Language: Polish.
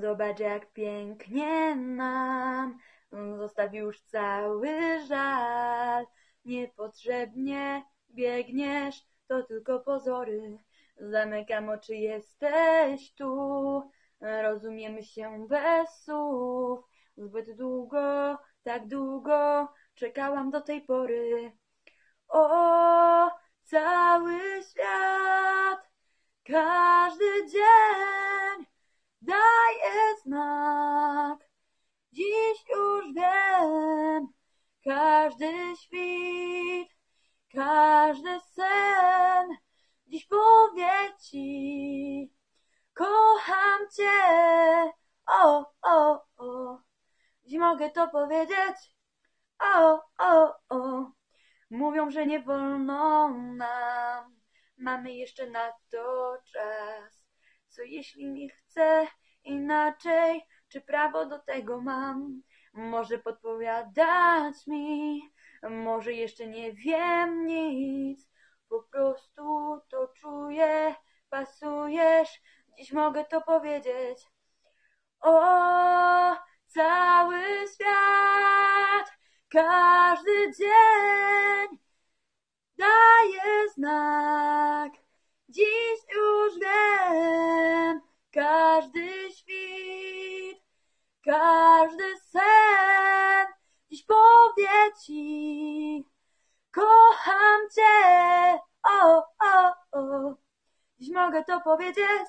Zobacz jak pięknie nam, zostaw już cały żal. Niepotrzebnie biegniesz, to tylko pozory. Zamykam oczy, jesteś tu. Rozumiemy się bez słów. Zbyt długo, tak długo czekałam do tej pory. O, cały świat, każdy dzień Już wiem, każdy świt, każdy sen, dziś powie ci, kocham cię. O, o, o, dziś mogę to powiedzieć. O, o, o, mówią, że nie wolno nam, mamy jeszcze na to czas. Co jeśli nie chcę inaczej, czy prawo do tego mam? Może podpowiadać mi, może jeszcze nie wiem nic, po prostu to czuję, pasujesz, dziś mogę to powiedzieć. O, cały świat, każdy dzień daje znak. Dziś już wiem, każdy świt, każdy sen, kocham cię. O, o, o, dziś mogę to powiedzieć.